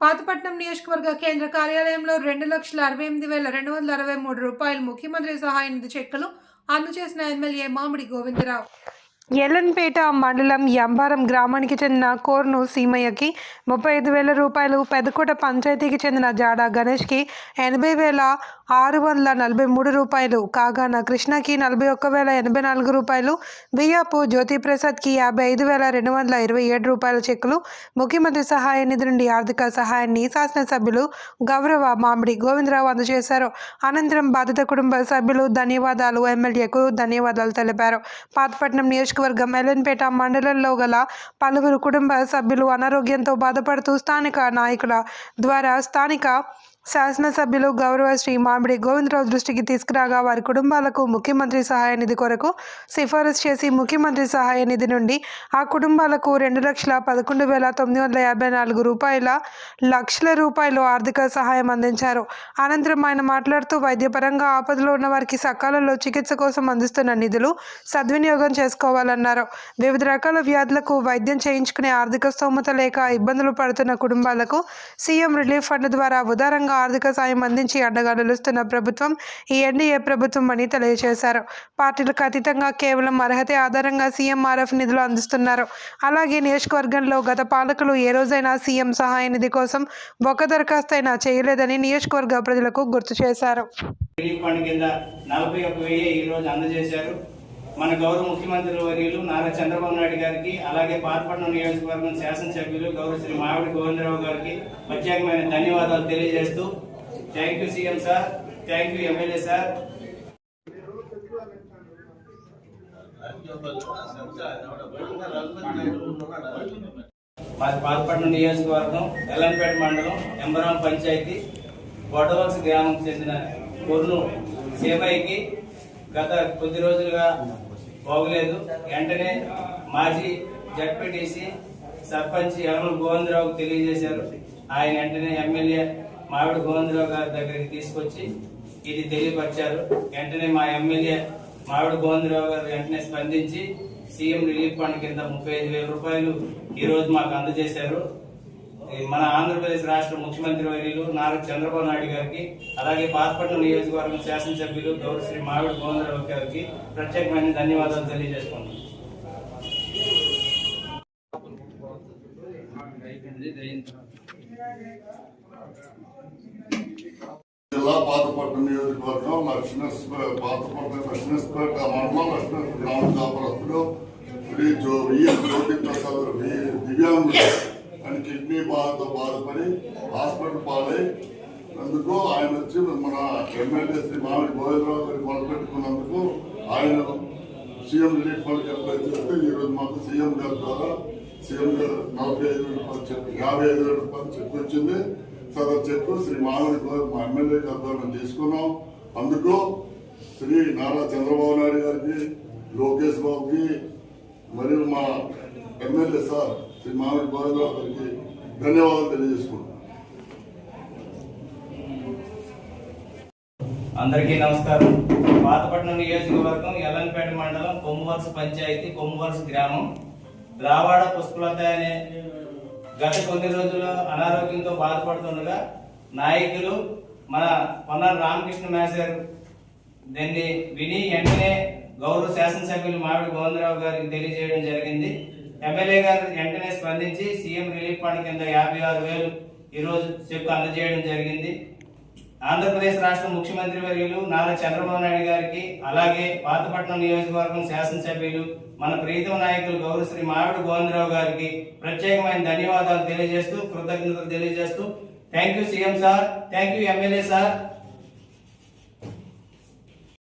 పాతపట్నం నియోజకవర్గ కేంద్ర కార్యాలయంలో రెండు లక్షల అరవై ఎనిమిది వేల రెండు వందల అరవై మూడు రూపాయలు ముఖ్యమంత్రి సహాయ నిధి చెక్కులు అందజేసిన ఎమ్మెల్యే మామిడి గోవిందరావు. ఎల్లన్పేట మండలం యంబారం గ్రామానికి చెందిన కోర్ను సీమయ్యకి ముప్పై ఐదు వేల రూపాయలు పెదకోట పంచాయతీకి చెందిన జాడ గణేష్కి ఎనభై వేల ఆరు వందల నలభై మూడు రూపాయలు కాగాన కృష్ణకి నలభై ఒక్క వేల ఎనభై నాలుగు రూపాయలు బియ్యపు జ్యోతిప్రసాద్కి యాభై ఐదు వేల రెండు వందల ఇరవై ఏడు రూపాయల చెక్కులు ముఖ్యమంత్రి సహాయ నిధి నుండి ఆర్థిక సహాయాన్ని శాసనసభ్యులు గౌరవ మామిడి గోవిందరావు అందజేశారు. అనంతరం బాధిత కుటుంబ సభ్యులు ధన్యవాదాలు ఎమ్మెల్యేకు ధన్యవాదాలు తెలిపారు. పాతపట్నం నియోజకవర్గం ఎల్లన్పేట మండలంలో గల పలువురు కుటుంబ సభ్యులు అనారోగ్యంతో బాధపడుతూ స్థానిక నాయకుల ద్వారా స్థానిక శాసనసభ్యులు గౌరవ శ్రీ మామిడి గోవిందరావు దృష్టికి తీసుకురాగా వారి కుటుంబాలకు ముఖ్యమంత్రి సహాయ నిధి కొరకు సిఫారసు చేసి ముఖ్యమంత్రి సహాయ నిధి నుండి ఆ కుటుంబాలకు రెండు లక్షల పదకొండు వేల తొమ్మిది వందల యాభై నాలుగు రూపాయల లక్షల రూపాయలు ఆర్థిక సహాయం అందించారు. అనంతరం ఆయన మాట్లాడుతూ వైద్యపరంగా ఆపదలో ఉన్న వారికి సకాలంలో చికిత్స కోసం అందిస్తున్న నిధులు సద్వినియోగం చేసుకోవాలన్నారు. వివిధ రకాల వ్యాధులకు వైద్యం చేయించుకునే ఆర్థిక స్తోమత లేక ఇబ్బందులు పడుతున్న కుటుంబాలకు సీఎం రిలీఫ్ ఫండ్ ద్వారా ఉదారంగా ఆర్థిక సాయం అందించి అండగా నిలుస్తున్న ప్రభుత్వం ఈ ఎన్డీఏ ప్రభుత్వం అని తెలియజేశారు. పార్టీలకు అతీతంగా కేవలం అర్హత ఆధారంగా సీఎంఆర్ఎఫ్ నిధులు అందిస్తున్నారు. అలాగే నియోజకవర్గంలో గత పాలకులు ఏ రోజైనా సీఎం సహాయ నిధి కోసం ఒక్క దరఖాస్తు అయినా చేయలేదని నియోజకవర్గ ప్రజలకు గుర్తు చేశారు. రిలీఫ్ ఫండ్ కింద నలభై ఒక్క వెయ్యి ఈ రోజు అందజేశారు. మన గౌరవ ముఖ్యమంత్రి వర్యులు నారా చంద్రబాబు నాయుడు గారికి అలాగే పాతపట్నం నియోజకవర్గం శాసనసభ్యులు గౌరవ శ్రీ మావిడి గోవిందరావు గారికి ప్రత్యేకమైన ధన్యవాదాలు తెలియజేస్తూ thank you CM sir thank you MLA sir మాది పాతపట్నం నియోజకవర్గం ఎల్లంపేట మండలం ఎంబరాం పంచాయతీ గొడవలస గ్రామం చెందిన కొర్ను సేమయ్యకి గత కొద్ది రోజులుగా బాగులేదు. వెంటనే మాజీ జడ్పీటీసీ సర్పంచ్ యనమల గోవిందరావుకు తెలియజేశారు. ఆయన వెంటనే ఎమ్మెల్యే మావిడి గోవిందరావు గారి దగ్గరికి తీసుకొచ్చి ఇది తెలియపరిచారు. వెంటనే మా ఎమ్మెల్యే మావిడి గోవిందరావు గారు వెంటనే స్పందించి సీఎం రిలీఫ్ ఫండ్ కింద ముప్పై ఐదు వేల రూపాయలు ఈరోజు మాకు అందజేశారు. మన ఆంధ్రప్రదేశ్ రాష్ట్ర ముఖ్యమంత్రి వర్యులు నారా చంద్రబాబు నాయుడు గారికి అలాగే పాతపట్నం నియోజకవర్గం శాసనసభ్యులు గౌరవ శ్రీ మావిడి గోవిందరావు గారికి ప్రత్యేకమైన ధన్యవాదాలు తెలియజేసుకున్నాను జిల్లా పాతపట్నం నియోజకవర్గం లక్ష్మీపేట పాతపట్నం లక్ష్మీపేట మండలం లక్ష్మీ గ్రామ కాపురస్తులు శ్రీ జ్యోతి ప్రసాద్ దివ్యాంగులు. కిడ్నీ బాధతో బాధపడి హాస్పిటల్ పాలై అందుకు ఆయన వచ్చి మన ఎమ్మెల్యే శ్రీ మామిడి గోవిందరావు గారి మొదలుపెట్టుకున్నందుకు ఆయన సీఎం రిలీఫ్ ఫండ్ అప్లై చేస్తే ఈరోజు మాకు సీఎం గారి ద్వారా సీఎం గారు నలభై ఐదు వేల రూపాయలు చెక్ యాభై ఐదు వేల రూపాయలు చెక్ వచ్చింది. సదర్ చెక్ శ్రీ మామిడి మా ఎమ్మెల్యే గారి ద్వారా తీసుకున్నాం. అందుకు శ్రీ నారా చంద్రబాబు నాయుడు గారికి లోకేష్ బాబుకి మరియు మా ఎమ్మెల్యే సార్ శ్రీ మామిడి గోవిందరావు గారికి ధన్యవాదాలు తెలియజేసుకుంటున్నాం అందరికీ నమస్కారం. పాతపట్నం నియోజకవర్గం ఎల్లంపేట మండలం కొమ్మువలస పంచాయతీ కొమ్మువలస గ్రామం. ద్రావాడ పుష్పలత అనే గత కొన్ని రోజులు అనారోగ్యంతో బాధపడుతుండగా నాయకులు మన పొన్నాల రామకృష్ణ మేసర్ దీన్ని విని వెంటనే గౌరవ శాసనసభ్యులు మామిడి గోవిందరావు గారికి తెలియజేయడం జరిగింది. ఎమ్మెల్యే గారు వెంటనే స్పందించి సీఎం రిలీఫ్ ఫండ్ కింద యాభై ఆరు వేలు ఈరోజు చెప్పు అందజేయడం జరిగింది. ఆంధ్రప్రదేశ్ రాష్ట్ర ముఖ్యమంత్రి వర్యులు నారా చంద్రబాబు నాయుడు గారికి అలాగే పాతపట్నం నియోజకవర్గం శాసనసభ్యులు మన ప్రీతం నాయకులు గౌరవ శ్రీ మావిడి గోవిందరావు గారికి ప్రత్యేకమైన ధన్యవాదాలు తెలియజేస్తూ కృతజ్ఞతలు తెలియజేస్తూ thank you CM sir thank you MLA sir.